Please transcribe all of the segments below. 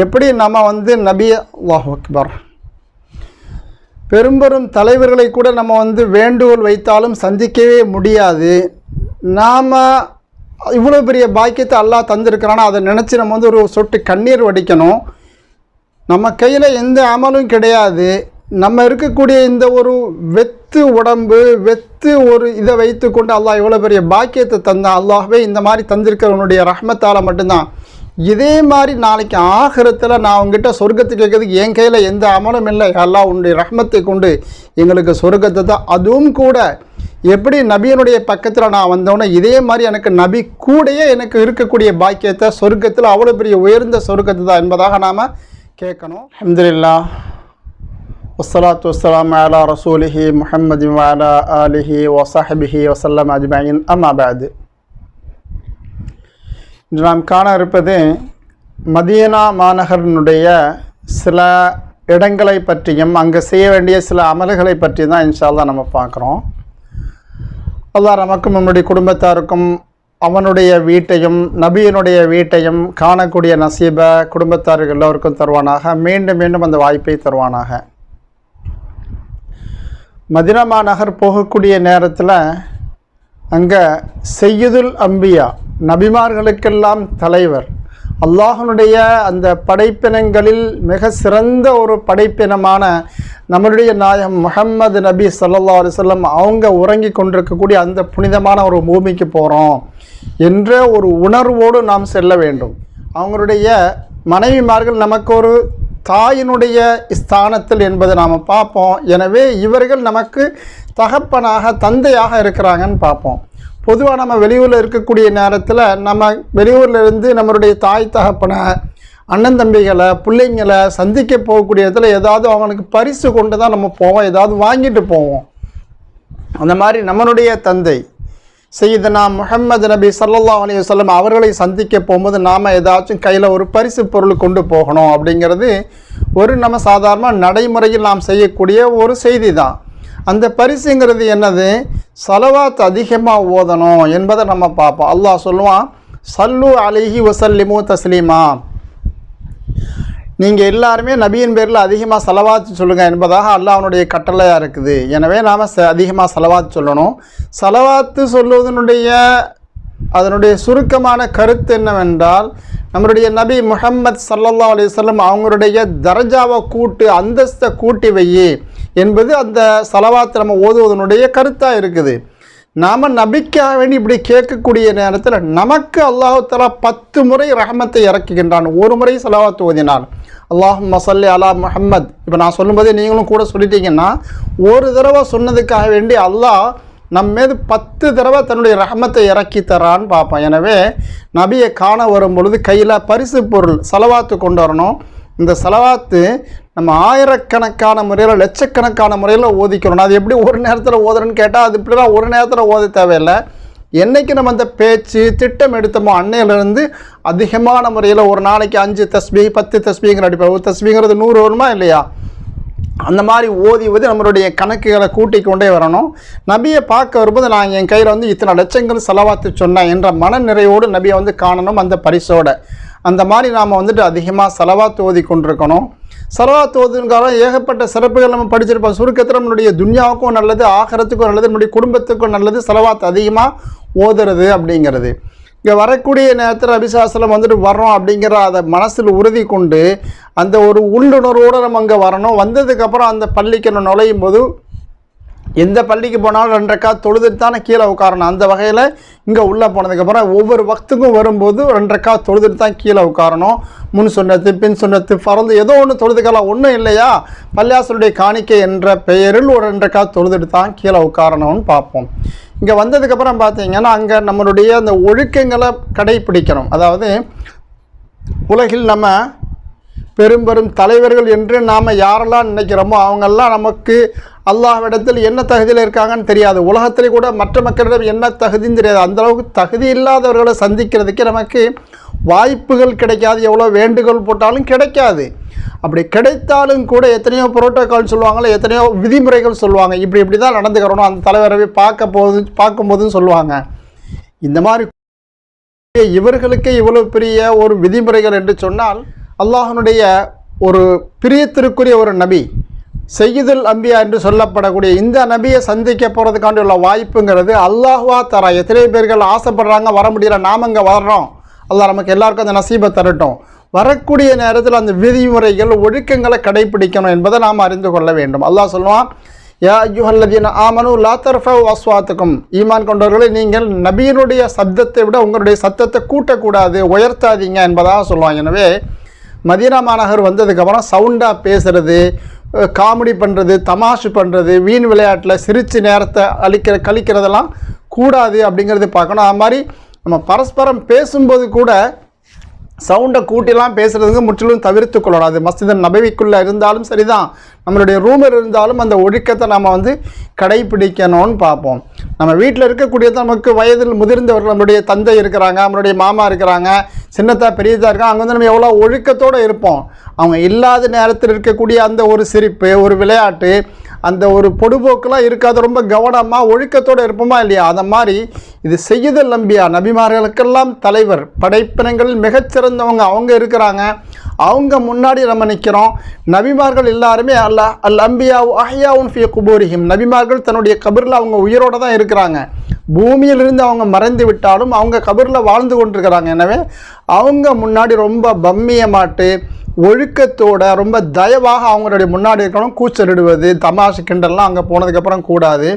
எப்படி நம்ம வந்து நபி அல்லாஹ் அக்பர்? பெரும்பெரும் தலைவர்களை கூட நம்ம வந்து வேண்டுகோள் வைத்தாலும் சந்திக்கவே முடியாது. நாம் இவ்வளோ பெரிய பாக்கியத்தை அல்லாஹ் தந்திருக்கிறானா அதை நினச்சி நம்ம வந்து ஒரு சொட்டு கண்ணீர் வடிக்கணும். நம்ம கையில் எந்த அமலும் கிடையாது. நம்ம இருக்கக்கூடிய இந்த ஒரு வெத்து உடம்பு வெத்து ஒரு இதை வைத்துக்கொண்டு அல்லாஹ் இவ்வளோ பெரிய பாக்கியத்தை தந்தான். அல்லாஹ்வே இந்த மாதிரி தந்திருக்கிறவனுடைய ரஹ்மத்தால் மட்டும்தான். இதே மாதிரி நாளைக்கு ஆகிரத்தில் நான் உங்ககிட்ட சொர்க்கத்துக்கு கேட்கறதுக்கு என் கையில் எந்த அமலும் இல்லை. எல்லாம் உன்னுடைய ரஹ்மத்தை கொண்டு எங்களுக்கு சொர்க்கத்தை தான் அதுவும் கூட எப்படி நபியனுடைய பக்கத்தில் நான் வந்தோன்னே இதே மாதிரி எனக்கு நபி கூடயே எனக்கு இருக்கக்கூடிய பாக்கியத்தை சொர்க்கத்தில் அவ்வளோ பெரிய உயர்ந்த சொர்க்கத்தை தான் என்பதாக நாம் கேட்கணும். அஹமதுல்லா வஸ்ஸலாத்து வசலாம் அலா ரசூலிஹி முஹம்மது அலா அலிஹி வசஹபிஹி வசல்லம் அஜ்மாயின். அம்மாபாது இன்று நாம் காண இருப்பது மதீனா மாநகரனுடைய சில இடங்களை பற்றியும் அங்கே செய்ய வேண்டிய சில அமல்களை பற்றி தான் இன்ஷால்லாம் நம்ம பார்க்குறோம். அல்லா நமக்கும் நம்முடைய குடும்பத்தாருக்கும் அவனுடைய வீட்டையும் நபியினுடைய வீட்டையும் காணக்கூடிய நசீபை குடும்பத்தார்கள் எல்லோருக்கும் தருவானாக. மீண்டும் மீண்டும் அந்த வாய்ப்பை தருவானாக. மதினமா நகர் போகக்கூடிய நேரத்தில் அங்கே செய்யுதுல் அம்பியா நபிமார்களுக்கெல்லாம் தலைவர். அல்லாஹனுடைய அந்த படைப்பினங்களில் மிக சிறந்த ஒரு படைப்பினமான நம்மளுடைய நாயகம் முகம்மது நபி சல்லா அலுவலம் அவங்க உறங்கி கொண்டிருக்கக்கூடிய அந்த புனிதமான ஒரு பூமிக்கு போகிறோம் என்ற ஒரு உணர்வோடு நாம் செல்ல வேண்டும். அவங்களுடைய மனைவிமார்கள் நமக்கு ஒரு தாயினுடைய ஸ்தானத்தில் என்பதை நாம் பார்ப்போம். எனவே இவர்கள் நமக்கு தகப்பனாக தந்தையாக இருக்கிறாங்கன்னு பார்ப்போம். பொதுவாக நம்ம வெளியூரில் இருக்கக்கூடிய நேரத்தில் நம்ம வெளியூரில் இருந்து நம்மளுடைய தாய் தகப்பனை அண்ணன் தம்பிகளை பிள்ளைங்களை சந்திக்க போகக்கூடிய இடத்துல ஏதாவது அவங்களுக்கு பரிசு கொண்டு தான் நம்ம போவோம். ஏதாவது வாங்கிட்டு போவோம். அந்த மாதிரி நம்மளுடைய தந்தை செய்தனா முகமது நபி சல்லா அலி வல்லம் அவர்களை சந்திக்க போகும்போது நாம் ஏதாச்சும் கையில் ஒரு பரிசு பொருள் கொண்டு போகணும் அப்படிங்கிறது ஒரு நம்ம சாதாரண நடைமுறையில் நாம் செய்யக்கூடிய ஒரு செய்தி தான் அந்த பரிசுங்கிறது என்னது? சலவாத் அதிகமாக ஓதணும் என்பதை நம்ம பார்ப்போம். அல்லாஹ் சொல்லுவான் சல்லு அலைஹி வசல்லிமு தஸ்லீமா. நீங்கள் எல்லாருமே நபியின் பேரில் அதிகமாக செலவாத்து சொல்லுங்கள் என்பதாக அல்லாஹனுடைய கட்டளையாக இருக்குது. எனவே நாம் ச அதிகமாக செலவாத்து சொல்லணும். செலவாத்து சொல்லுவதனுடைய அதனுடைய சுருக்கமான கருத்து என்னவென்றால் நம்மளுடைய நபி முஹம்மத் சல்லல்லா அலி வஸல்லம் அவங்களுடைய தரஜாவை கூட்டு அந்தஸ்தை கூட்டி வையி என்பது அந்த சலவாத்தை நம்ம ஓதுவதனுடைய கருத்தாக இருக்குது. நாம் நபிக்காக வேண்டி இப்படி கேட்கக்கூடிய நேரத்தில் நமக்கு அல்லாஹு பத்து முறை ரஹமத்தை இறக்குகின்றான். ஒரு முறை செலவாத்து ஓதினான் அல்லாஹ் மசல்லி அலா முஹம்மத். இப்போ நான் சொல்லும்போதே நீங்களும் கூட சொல்லிட்டீங்கன்னா ஒரு தடவை சொன்னதுக்காக வேண்டி அல்லாஹ் நம்ம மீது பத்து தடவை தன்னுடைய ரஹமத்தை இறக்கி தரான்னு பார்ப்போம். எனவே நபியை காண வரும் பொழுது கையில் பரிசு பொருள் செலவாத்து கொண்டு வரணும். இந்த செலவாத்து நம்ம ஆயிரக்கணக்கான முறையில் லட்சக்கணக்கான முறையில் ஓதிக்கிறோம். அது எப்படி ஒரு நேரத்தில் ஓதுறேன்னு கேட்டால் அது இப்படிலாம் ஒரு நேரத்தில் ஓத தேவையில்லை. என்னைக்கு நம்ம அந்த பேச்சு திட்டம் எடுத்தோமோ அன்னையிலேருந்து அதிகமான முறையில் ஒரு நாளைக்கு அஞ்சு தஸ்பி பத்து தஸ்பிங்கிற அடிப்படை ஒரு தஸ்பிங்கிறது நூறு வருமா இல்லையா? அந்த மாதிரி ஓதி ஓதி நம்மளுடைய கணக்குகளை கூட்டி கொண்டே வரணும். நபியை பார்க்க வரும்போது நான் என் கையில் வந்து இத்தனை லட்சங்கள் செலவாத்து சொன்னேன் என்ற மன நிறைவோடு நபியை வந்து காணணும் அந்த பரிசோட. அந்த மாதிரி நாம் வந்துட்டு அதிகமாக செலவாத்து ஓதி கொண்டிருக்கணும். செலவாத்து ஓதுங்காலம் ஏகப்பட்ட சிறப்புகள் நம்ம படிச்சிருப்போம். சுருக்கத்தில் நம்மளுடைய துன்யாவுக்கும் நல்லது ஆகரத்துக்கும் நல்லது நம்முடைய குடும்பத்துக்கும் நல்லது செலவாத்து அதிகமாக ஓதுறது அப்படிங்கிறது. இங்கே வரக்கூடிய நேரத்தில் அபிசாசலம் வந்துட்டு வரோம் அப்படிங்கிற அதை மனசில் உறுதி கொண்டு அந்த ஒரு உள்ளுணர்வோடு நம்ம அங்கே வரணும். வந்ததுக்கப்புறம் அந்த பள்ளிக்கு நம்ம நுழையும் போது எந்த பள்ளிக்கு போனாலும் ரெண்டு ரக்கா கீழே உட்காரணும். அந்த வகையில் இங்கே உள்ளே போனதுக்கப்புறம் ஒவ்வொரு வக்துக்கும் வரும்போது ரெண்டரைக்கா தொழுதுட்டு தான் கீழே உட்காரணும். முன் சொன்னத்து பின் சொன்னத்து பறந்து ஏதோ ஒன்று தொழுதுக்கலாம். ஒன்றும் இல்லையா? பள்ளியாசலுடைய காணிக்கை என்ற பெயரில் ஒரு ரெண்டரைக்கா தொழுதுட்டு தான் கீழே உட்காரணும்னு பார்ப்போம். இங்கே வந்ததுக்கப்புறம் பார்த்தீங்கன்னா அங்கே நம்மளுடைய அந்த ஒழுக்கங்களை கடைபிடிக்கணும். அதாவது உலகில் நம்ம பெரும்பெரும் தலைவர்கள் என்று நாம் யாரெல்லாம் நினைக்கிறோமோ அவங்கெல்லாம் நமக்கு அல்லாஹ்விடத்தில் என்ன தகுதியில் இருக்காங்கன்னு தெரியாது. உலகத்திலே கூட மற்ற மக்களிடம் என்ன தகுதின்னு தெரியாது. அந்த அளவுக்கு தகுதி இல்லாதவர்களை சந்திக்கிறதுக்கு நமக்கு வாய்ப்புகள் கிடைக்காது. எவ்வளோ வேண்டுகோள் போட்டாலும் கிடைக்காது. அப்படி கிடைத்தாலும் கூட எத்தனையோ புரோட்டோக்கால் சொல்லுவாங்களே எத்தனையோ விதிமுறைகள் சொல்லுவாங்க. இப்படி இப்படி தான் நடந்துக்கிறணும். அந்த தலைவரை பார்க்க போது பார்க்கும்போதும் சொல்லுவாங்க. இந்த மாதிரி இவர்களுக்கு இவ்வளோ பெரிய ஒரு விதிமுறைகள் என்று சொன்னால் அல்லாஹனுடைய ஒரு பிரியத்திற்குரிய ஒரு நபி செய்யுதல் அம்பியா என்று சொல்லப்படக்கூடிய இந்த நபியை சந்திக்க போகிறதுக்காண்டி உள்ள வாய்ப்புங்கிறது அல்லாஹ்வா தரா எத்தனை பேர்கள் ஆசைப்படுறாங்க வர முடியல நாம் இங்கே வர்றோம். அல்லாஹ் நமக்கு எல்லாருக்கும் அந்த நசீபை தரட்டும். வரக்கூடிய நேரத்தில் அந்த விதிமுறைகள் ஒழுக்கங்களை கடைபிடிக்கணும் என்பதை நாம் அறிந்து கொள்ள வேண்டும். அல்லாஹ் சொல்லுவான் யா ஐயுஹல்லதீன ஆமனு லாத்தர்ஃபவ் அஸ்வாத்துக்கும். ஈமான் கொண்டவர்களை நீங்கள் நபியினுடைய சப்தத்தை விட உங்களுடைய சத்தத்தை கூட்டக்கூடாது உயர்த்தாதீங்க என்பதாக சொல்லுவாங்க எனவே மதீனா மாநகர் வந்ததுக்கப்புறம் சவுண்டாக பேசுகிறது காமெடி பண்ணுறது தமாஷு பண்ணுறது வீண் விளையாட்டில் சிரித்து நேரத்தை அழிக்கிற கழிக்கிறதெல்லாம் கூடாது அப்படிங்கிறது பார்க்கணும். அது மாதிரி நம்ம பரஸ்பரம் பேசும்போது கூட சவுண்டை கூட்டிலாம் பேசுகிறதுங்க முற்றிலும் தவிர்த்து கொள்ளணும். அது மஸ்ஜித் நபவிக்குள்ளே இருந்தாலும் சரிதான். நம்மளுடைய ரூமர் இருந்தாலும் அந்த ஒழுக்கத்தை நம்ம வந்து கடைபிடிக்கணும்னு பார்ப்போம். நம்ம வீட்டில் இருக்கக்கூடியது நமக்கு வயதில் முதிர்ந்தவர்கள் நம்மளுடைய தந்தை இருக்கிறாங்க நம்மளுடைய மாமா இருக்கிறாங்க சின்னத்தா பெரியதாக இருக்காங்க அங்கே வந்து நம்ம எவ்வளோ ஒழுக்கத்தோடு இருப்போம். அவங்க இல்லாத நேரத்தில் இருக்கக்கூடிய அந்த ஒரு சிரிப்பு ஒரு விளையாட்டு அந்த ஒரு பொடுபோக்கெல்லாம் இருக்காது. ரொம்ப கவனமாக ஒழுக்கத்தோடு இருப்போமா இல்லையா? அந்த மாதிரி இது செய்யுதல் நம்பியா? நபிமார்களுக்கெல்லாம் தலைவர் படைப்பினங்களில் மிகச்சிறந்தவங்க அவங்க இருக்கிறாங்க. அவங்க முன்னாடி நம்ம நிற்கிறோம் நபிமார்கள் எல்லாருமே அல்ல அல் அம்பியா அஹ்யாவுன் ஃபி குபூரிஹிம். நபிமார்கள் தன்னுடைய கபரில் அவங்க உயிரோடு தான் இருக்கிறாங்க. பூமியிலிருந்து அவங்க மறைந்து விட்டாலும் அவங்க கபரில் வாழ்ந்து கொண்டிருக்கிறாங்க. எனவே அவங்க முன்னாடி ரொம்ப பம்மியமாட்டு ஒழுக்கத்தோட ரொம்ப தயவாக அவங்களுடைய முன்னாடி இருக்கணும் கூச்சலிடுவது தமாஷு கிண்டல்லாம் அங்கே போனதுக்கப்புறம் கூடாது.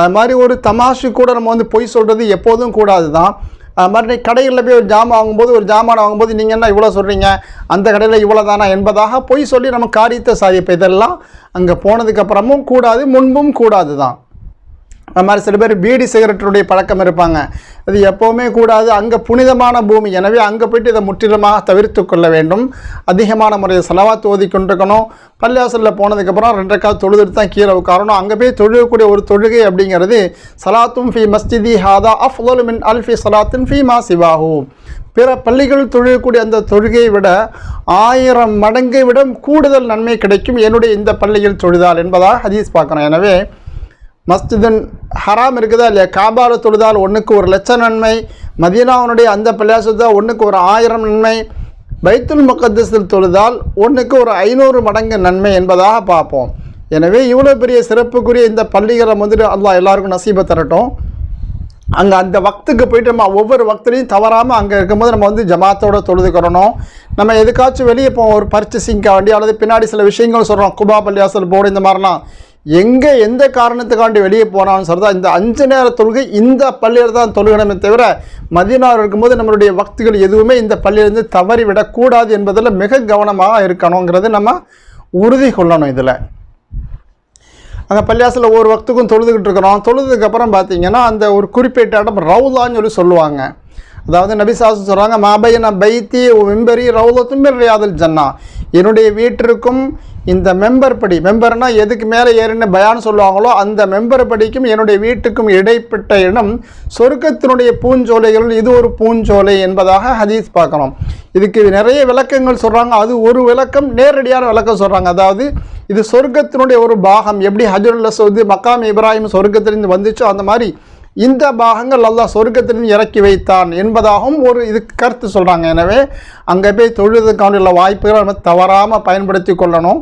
அது மாதிரி ஒரு தமாஷு கூட நம்ம வந்து பொய் சொல்கிறது எப்போதும் கூடாது தான் அது மாதிரி கடைகளில் போய் ஒரு ஜாமான் வாங்கும்போது ஒரு ஜாமான் வாங்கும்போது நீங்கள் என்ன இவ்வளோ சொல்கிறீங்க அந்த கடையில் இவ்வளோ தானா என்பதாக பொய் சொல்லி நம்ம காரியத்தை சாதிப்போம். இதெல்லாம் அங்கே போனதுக்கப்புறமும் கூடாது முன்பும் கூடாது தான் அது மாதிரி சில பேர் பீடி சிகரெட்டுடைய பழக்கம் இருப்பாங்க. அது எப்போவுமே கூடாது. அங்கே புனிதமான பூமி. எனவே அங்கே போயிட்டு இதை முற்றிலுமாக தவிர்த்து கொள்ள வேண்டும். அதிகமான முறையில் செலவாத்து ஓதி கொண்டிருக்கணும். பள்ளியாசலில் போனதுக்கப்புறம் ரெண்டரைக்காவது தொழுதுட்டு தான் கீழே உட்காரணும். அங்கே போய் தொழுகக்கூடிய ஒரு தொழுகை அப்படிங்கிறது சலாத்தும் ஃபி மஸ்ஜிதி ஹாதா அஃப்லு மின் அல்ஃபி சலாத்தின் ஃபி மா சிவாஹூ. பிற பள்ளிகள் தொழுகக்கூடிய அந்த தொழுகையை விட ஆயிரம் மடங்கை விட கூடுதல் நன்மை கிடைக்கும். என்னுடைய இந்த பள்ளியில் தொழுதால் என்பதாக ஹதீஸ் பார்க்கணும். எனவே மஸ்ஜிதன் ஹராம் இருக்குதா இல்லையா? காபால தொழுதால் ஒன்றுக்கு ஒரு லட்சம் நன்மை மதீனாவுனுடைய அந்த பள்ளியாசத்தால் ஒன்றுக்கு ஒரு ஆயிரம் நன்மை பைத்துல் முகத்தஸில் தொழுதால் ஒன்றுக்கு ஒரு ஐநூறு மடங்கு நன்மை என்பதாக பார்ப்போம். எனவே இவ்வளோ பெரிய சிறப்புக்குரிய இந்த பள்ளிகளை வந்துட்டு அல்லா எல்லாருக்கும் நசீபை தரட்டும். அங்கே அந்த வக்துக்கு போயிட்டு நம்ம ஒவ்வொரு வக்துலையும் தவறாமல் அங்கே இருக்கும்போது நம்ம வந்து ஜமாத்தோடு தொழுதுக்கிறணும் நம்ம எதுக்காச்சும் வெளியே போவோம் ஒரு பர்ச்சேசிங்காக வேண்டி அல்லது பின்னாடி சில விஷயங்கள் சொல்கிறோம் குபா பள்ளியாசல் போர்டு இந்த மாதிரிலாம். எங்கே எந்த காரணத்துக்காண்டி வெளியே போனாலும் சரிதான். இந்த அஞ்சு நேர தொழுகை இந்த பள்ளியில் தான் தொழுகணுமே தவிர மதியனார் இருக்கும்போது நம்மளுடைய வக்திகள் எதுவுமே இந்த பள்ளியிலிருந்து தவறி விடக்கூடாது என்பதில் மிக கவனமாக இருக்கணுங்கிறது நம்ம உறுதி கொள்ளணும் இதில். அங்கே பள்ளியாசில் ஒரு வக்துக்கும் தொழுதுகிட்டு இருக்கிறோம். தொழுதுக்கப்புறம் பார்த்தீங்கன்னா அந்த ஒரு குறிப்பிட்ட இடம் ரவுலான்னு சொல்லி சொல்லுவாங்க. அதாவது நபி சொல்கிறாங்க மாபையன பைத்தி மெம்பரி ரவுலத்தும் ரியாதல் ஜன்னா. என்னுடைய வீட்டிற்கும் இந்த மெம்பர் படி மெம்பர்னால் எதுக்கு மேலே ஏறின பயான்னு சொல்லுவாங்களோ அந்த மெம்பர் படிக்கும் என்னுடைய வீட்டுக்கும் இடைப்பட்ட இடம் சொர்க்கத்தினுடைய பூஞ்சோலைகள் இது ஒரு பூஞ்சோலை என்பதாக ஹதீஸ் பார்க்கணும். இதுக்கு நிறைய விளக்கங்கள் சொல்கிறாங்க அது ஒரு விளக்கம் நேரடியான விளக்கம் சொல்கிறாங்க அதாவது இது சொர்க்கத்தினுடைய ஒரு பாகம். எப்படி ஹஜருல்ல சவுது மக்காம் இப்ராஹிம் சொர்க்கத்திலிருந்து வந்துச்சோ அந்த மாதிரி இந்த பாகங்கள் அல்லாஹ் சொர்க்கத்திலும் இறக்கி வைத்தான் என்பதாகவும் ஒரு இதுக்கு கருத்து சொல்கிறாங்க எனவே அங்கே போய் தொழுவதற்கான உள்ள வாய்ப்புகளை நம்ம தவறாமல் பயன்படுத்தி கொள்ளணும்.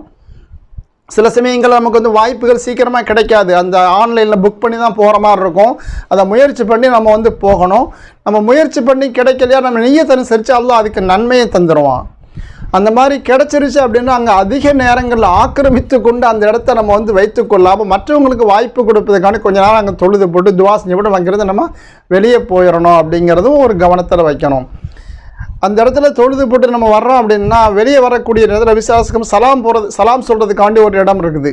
சில சமயங்கள் நமக்கு வந்து வாய்ப்புகள் சீக்கிரமாக கிடைக்காது. அந்த ஆன்லைனில் புக் பண்ணி தான் போகிற மாதிரி இருக்கும். அதை முயற்சி பண்ணி நம்ம வந்து போகணும். நம்ம முயற்சி பண்ணி கிடைக்கலையா? நம்ம நெய்யத்தனுசரித்து அல்லாஹ் அதுக்கு நன்மையை தந்துடுவான் அந்த மாதிரி கிடச்சிருச்சு அப்படின்னா அங்கே அதிக நேரங்களில் ஆக்கிரமித்து கொண்டு அந்த இடத்த நம்ம வந்து வைத்துக்கொள்ளாமல் மற்றவங்களுக்கு வாய்ப்பு கொடுப்பதுக்கான கொஞ்ச நேரம் அங்கே தொழுது போட்டு துவா செஞ்சு விட நம்ம வெளியே போயிடணும் அப்படிங்கிறதும் ஒரு கவனத்தில் வைக்கணும். அந்த இடத்துல தொழுது போட்டு நம்ம வர்றோம் அப்படின்னா வெளியே வரக்கூடிய நேரத்தில் விசுவாசகம் சலாம் போகிறது சலாம் சொல்கிறதுக்காண்டி ஒரு இடம் இருக்குது.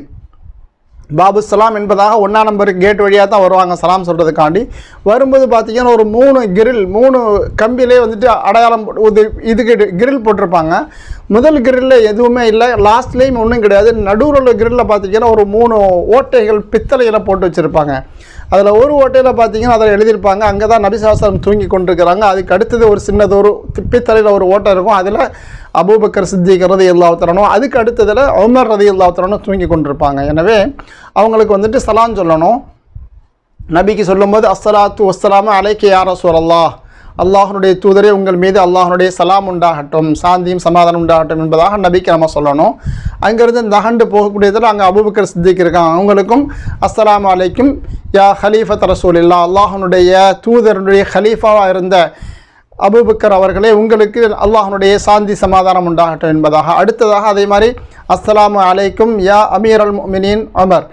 பாபு சலாம் என்பதாக ஒன்றா நம்பர் கேட் வழியாக தான் வருவாங்க. சலாம் சொல்கிறதுக்காண்டி வரும்போது பார்த்தீங்கன்னா ஒரு மூணு கிரில் மூணு கம்பியிலே வந்துட்டு அடையாளம் இது இதுக்கு கிரில் போட்டிருப்பாங்க. முதல் கிரில்ல எதுவுமே இல்லை. லாஸ்ட்லேயும் ஒன்றும் கிடையாது. நடுவில் உள்ள கிரில்ல பார்த்தீங்கன்னா ஒரு மூணு ஓட்டைகள் பித்தளையில் போட்டு வச்சுருப்பாங்க. அதில் ஒரு ஓட்டையில் பார்த்தீங்கன்னா அதில் எழுதியிருப்பாங்க. அங்கே தான் நபிசாசனம் தூங்கி கொண்டிருக்கிறாங்க. அதுக்கு அடுத்தது ஒரு சின்னது ஒரு பித்தளையில் ஒரு ஓட்டை இருக்கும். அதில் அபூபக்கர் சித்திக் ரதி இல்லாத்தரணும் அதுக்கு அடுத்ததில் உமர் ரதி இல்லாத்தரணும் தூங்கி கொண்டிருப்பாங்க. எனவே அவங்களுக்கு வந்துட்டு சலான் சொல்லணும். நபிக்கு சொல்லும்போது அஸ்ஸலாத்து வஸ்ஸலாமு அலைக்கு யார சொல்லல்லா அல்லாஹனுடைய தூதரே உங்கள் மீது அல்லாஹனுடைய சலாம் உண்டாகட்டும் சாந்தியும் சமாதானம் உண்டாகட்டும் என்பதாக நபிக்கு நம்ம சொல்லணும். அங்கேருந்து நகண்டு போகக்கூடியதில் அங்கே அபுபக்கர் சித்திக் இருக்காங்க. அவங்களுக்கும் அஸ்லாம் அலைக்கும் யா ஹலீஃபத் ரசூல் இல்லா அல்லாஹனுடைய தூதருடைய ஹலீஃபாவாக இருந்த அபுபக்கர் அவர்களே உங்களுக்கு அல்லாஹனுடைய சாந்தி சமாதானம் உண்டாகட்டும் என்பதாக. அடுத்ததாக அதே மாதிரி அஸ்லாம் அலைக்கும் யா அமீர் அல் மினின் அமர்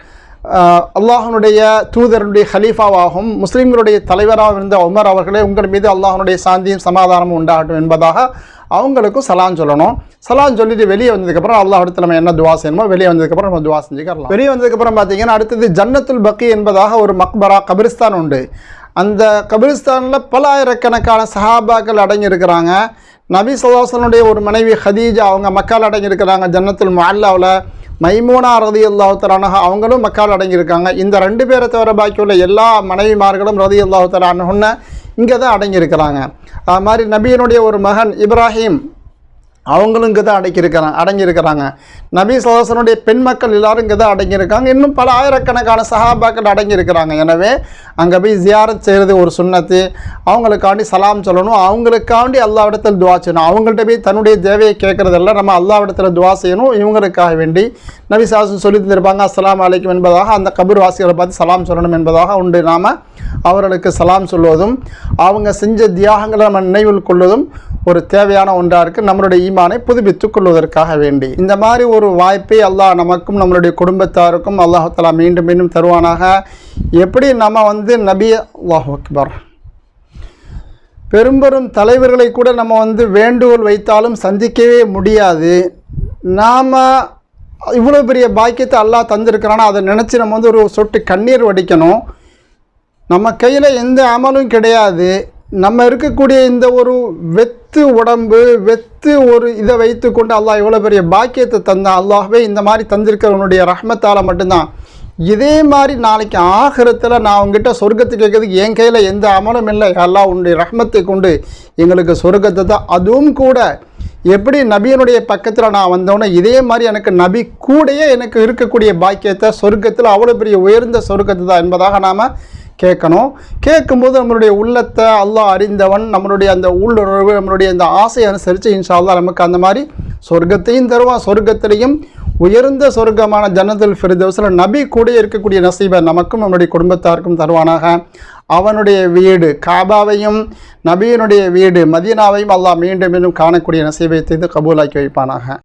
அல்லாஹனுடைய தூதருடைய ஹலீஃபாவாகவும் முஸ்லீம்களுடைய தலைவராக இருந்த உமர் அவர்களே உங்கள் மீது அல்லாஹனுடைய சாந்தியும் சமாதானமும் உண்டாகட்டும் என்பதாக அவங்களுக்கும் சலான் சொல்லணும். சலான் சொல்லிட்டு வெளியே வந்ததுக்கப்புறம் அல்லாஹ் இடத்துல நம்ம என்ன துவா செய்யணுமோ வெளியே வந்ததுக்கப்புறம் நம்ம துவா செஞ்சுக்கலாம். வெளியே வந்ததுக்கப்புறம் பார்த்தீங்கன்னா அடுத்தது ஜன்னத்துல் பக்கி என்பதாக ஒரு மக்பரா கபிரிஸ்தான் உண்டு. அந்த கபிரிஸ்தானில் பல ஆயிரக்கணக்கான சஹாபாக்கள் அடங்கியிருக்கிறாங்க. நபி சொல்லாசனுடைய ஒரு மனைவி ஹதீஜா அவங்க மக்கள் அடங்கியிருக்கிறாங்க. ஜன்னத்துல் மால்லாவில் மைமூனா ரதி அல்லாஹு அவங்களும் மக்கள் அடங்கியிருக்காங்க. இந்த ரெண்டு பேரை தவிர பாக்கியுள்ள எல்லா மனைவிமார்களும் ரதி அல்லாஹு இங்கே தான் அடங்கியிருக்கிறாங்க. அது மாதிரி நபியினுடைய ஒரு மகன் இப்ராஹிம் அவங்களும் இங்கே தான் அடக்கியிருக்கிறாங்க அடங்கியிருக்கிறாங்க. நபி சதாசனுடைய பெண் மக்கள் எல்லாரும் இங்கே தான் அடங்கியிருக்காங்க. இன்னும் பல ஆயிரக்கணக்கான சஹாபாக்கள் அடங்கியிருக்கிறாங்க. எனவே அங்கே போய் ஜியாரத் செய்கிறது ஒரு சுண்ணத்து. அவங்களுக்காண்டி சலாம் சொல்லணும். அவங்களுக்காண்டி அல்லாவிடத்தில் துவா செய்யணும். அவங்கள்ட்ட போய் தன்னுடைய தேவையை கேட்குறதெல்லாம் நம்ம அல்லாவிடத்தில் துவா செய்யணும். இவங்களுக்காக வேண்டி நபி சாசன் சொல்லி தந்திருப்பாங்க அஸ்லாம் அலைக்கும் என்பதாக அந்த கபூர் வாசிகளை பார்த்து சலாம் சொல்லணும் என்பதாக உண்டு. நாம் அவர்களுக்கு சலாம் சொல்வதும் அவங்க செஞ்ச தியாகங்களை நம்ம நினைவில் கொள்வதும் ஒரு தேவையான ஒன்றாக இருக்குது நம்மளுடைய ஈமானை புதுப்பித்துக் கொள்வதற்காக வேண்டி. இந்த மாதிரி ஒரு வாய்ப்பை அல்லாஹ் நமக்கும் நம்மளுடைய குடும்பத்தாருக்கும் அல்லாஹாலா மீண்டும் மீண்டும் தருவானாக. எப்படி நம்ம வந்து நபி அல்லாஹ் அக்பர். பெரும்பெரும் தலைவர்களை கூட நம்ம வந்து வேண்டுகோள் வைத்தாலும் சந்திக்கவே முடியாது. நாம் இவ்வளோ பெரிய பாக்கியத்தை அல்லாஹ் தந்திருக்கிறானா அதை நினச்சி நம்ம வந்து ஒரு சொட்டு கண்ணீர் வடிக்கணும். நம்ம கையில் எந்த அமலும் கிடையாது. நம்ம இருக்கக்கூடிய இந்த ஒரு வெத்து உடம்பு வெத்து ஒரு இதை வைத்து கொண்டு அல்லாஹ் இவ்வளோ பெரிய பாக்கியத்தை தந்தான் அல்லாஹ்வே இந்த மாதிரி தந்திருக்கிறவனுடைய ரஹ்மத்தால் மட்டும்தான். இதே மாதிரி நாளைக்கு ஆகிரத்தில் நான் உங்ககிட்ட சொர்க்கத்தை கேட்கறதுக்கு என் கையில் எந்த அமலும் இல்லை. அல்லாஹ் உன்னுடைய ரஹ்மத்தை கொண்டு எங்களுக்கு சொர்க்கத்தை தான் அதுவும் கூட எப்படி நபியனுடைய பக்கத்தில் நான் வந்தோன்னே இதே மாதிரி எனக்கு நபி கூடையே எனக்கு இருக்கக்கூடிய பாக்கியத்தை சொர்க்கத்தில் அவ்வளோ பெரிய உயர்ந்த சொர்க்கத்தை தான் என்பதாக நாம் கேட்கணும். கேட்கும்போது நம்மளுடைய உள்ளத்தை அல்லாஹ் அறிந்தவன் நம்மளுடைய அந்த உள்ளுணர்வு நம்மளுடைய அந்த ஆசையை அனுசரித்து இன்ஷா அல்லாஹ் நமக்கு அந்த மாதிரி சொர்க்கத்தையும் தருவான். சொர்க்கத்திலையும் உயர்ந்த சொர்க்கமான ஜனதல் ஃபிர்தௌஸில் நபி கூட இருக்கக்கூடிய நசீபை நமக்கும் நம்முடைய குடும்பத்தாருக்கும் தருவானாக. அவனுடைய வீடு காபாவையும் நபியினுடைய வீடு மதீனாவையும் அல்லாஹ் மீண்டும் மீண்டும் காணக்கூடிய நசீபை செய்து கபூலாக்கி வைப்பானாக.